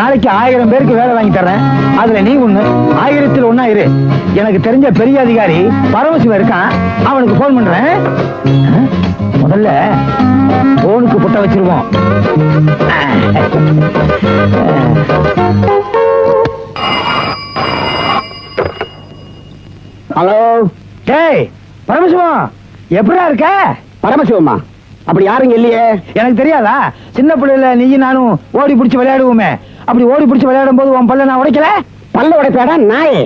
நாளைக்கு ஆயிரம் பேருக்கு வேலை வாங்கி தர்றேன். அதுல நீ ஒண்ணு. ஆயிரத்தில் ஒன்னா இரு. எனக்கு தெரிஞ்ச பெரிய அதிகாரி பரமசிவம் இருக்கான். அவனுக்கு போன் பண்றேன். முதல்ல போனுக்கு புட்ட வச்சிருவோம். ஹலோ. டேய் பரமசிவம். எப்படா இருக்க? பரமசிவமா அப்படி யாருங்க இல்லையே. எனக்கு தெரியாதா? சின்ன பிள்ளைல நீ நானும் ஓடி பிடிச்சு விளையாடுவோமே. அப்படி ஓடி பிடிச்சு விளையாடும் போது உன் பல்ல நான் உடைக்கல? பல்ல உடைப்பேடா நாயே.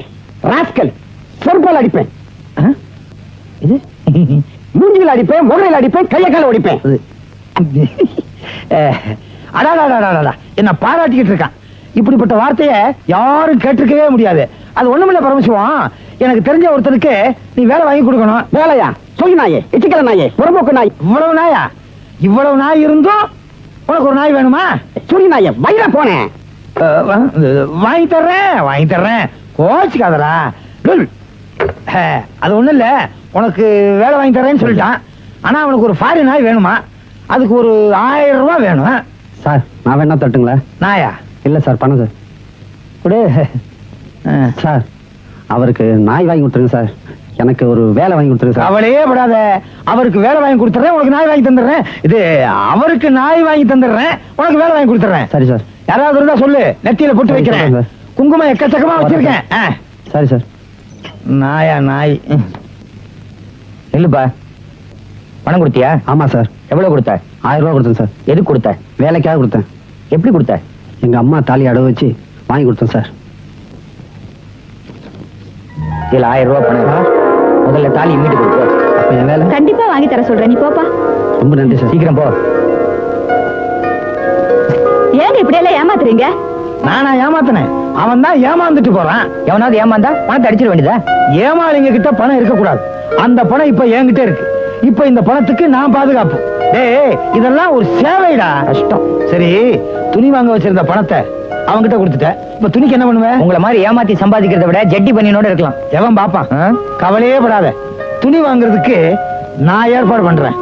ராஸ்கல். செருப்பால் அடிப்பேன்? இது? மூஞ்சில அடிப்பேன் முகரையில் அடிப்பேன் கைய கால ஒடிப்பேன் அடாடாடாடாடா. என்ன பாராட்டிக்கிட்டு இருக்கான். இப்படிப்பட்ட வார்த்தையை யாரும் கேட்டிருக்கவே முடியாது. அது ஒண்ணுமில்ல பரமசிவம். எனக்கு தெரிஞ்ச ஒருத்தனுக்கு நீ வேலை வாங்கி கொடுக்கணும். வேலையா? சொய் நாயே. எச்சிக்கல நாயே. புறம்போக்கு நாய். இவ்வளவு நாயா? இவ்வளவு நாய் இருந்தும் உனக்கு ஒரு நாய் வேணுமா? சுரி நாயே. வயிற போனேன் வாங்கி தர்றேன் வாங்கி தர்றேன். அஹ், அது ஒண்ணும் இல்ல உனக்கு வேலை வாங்கி தர்றேன்னு சொல்லிட்டான். ஆனா அவனுக்கு ஒரு ஃபாரின் நாய் வேணுமா? அதுக்கு ஒரு ஆயிரம் ரூபாய் வேணும். சார் நான் வேணா தட்டுங்களா நாயா? இல்ல சார் சார். கொடு. சார். அவருக்கு நாய் வாங்கி கொடுத்துருங்க சார். எனக்கு ஒரு வேலை வாங்கி கொடுத்துருங்க சார். கவலையே படாத. அவருக்கு வேலை வாங்கி கொடுத்துறேன். உனக்கு நாய் வாங்கி தந்துடுறேன். இது அவருக்கு நாய் வாங்கி தந்துடுறேன். உனக்கு வேலை வாங்கி கொடுத்துறேன். சரி சார். யாராவது இருந்தா சொல்லு. நெத்தியில போட்டு வைக்கிறேன். குங்குமம் எக்கச்சக்கமா வச்சிருக்கேன். சரி. சார் நாயா நாய். இல்லப்பா பணம் கொடுத்தியா? ஆமா சார். எவ்வளவு கொடுத்த? ஆயிரம் ரூபாய் கொடுத்தேன் சார். எதுக்கு கொடுத்த? வேலைக்காக கொடுத்தேன். எப்படி கொடுத்த? எங்க அம்மா தாலி அடவு வச்சு வாங்கி கொடுத்தேன் சார். இதுல ஆயிரம் ரூபாய் பணம் முதல்ல தாலி மீட்டு கொடுத்து அப்ப என் வேலை? கண்டிப்பா வாங்கி தர சொல்றேன். நீ போப்பா. ரொம்ப நன்றி சார். சீக்கிரம் போ. ஏங்க இப்படி எல்லாம் ஏமாத்துறீங்க? நானா ஏமாத்தினேன். அவன் தான் ஏமாந்துட்டு போறான். எவனாவது ஏமாந்தா? பணத்தை அடிச்சிட வேண்டியதா? ஏமாளிங்க கிட்ட பணம் இருக்க கூடாது அந்த பணம் இப்ப என்கிட்ட இருக்கு. இப்ப இந்த பணத்துக்கு நான் பாதுகாப்பு. டேய் இதெல்லாம் ஒரு சேவைடா. கஷ்டம். சரி துணி வாங்க வச்சிருந்த பணத்தை அவன்கிட்ட கொடுத்துட்டேன் இப்ப துணிக்கு என்ன பண்ணுவேன் உங்களை மாதிரி ஏமாத்தி சம்பாதிக்கிறத விட ஜட்டி பண்ணினோட இருக்கலாம். எவன் பாப்பா கவலையே படாத. துணி வாங்குறதுக்கு நான் ஏற்பாடு பண்றேன்.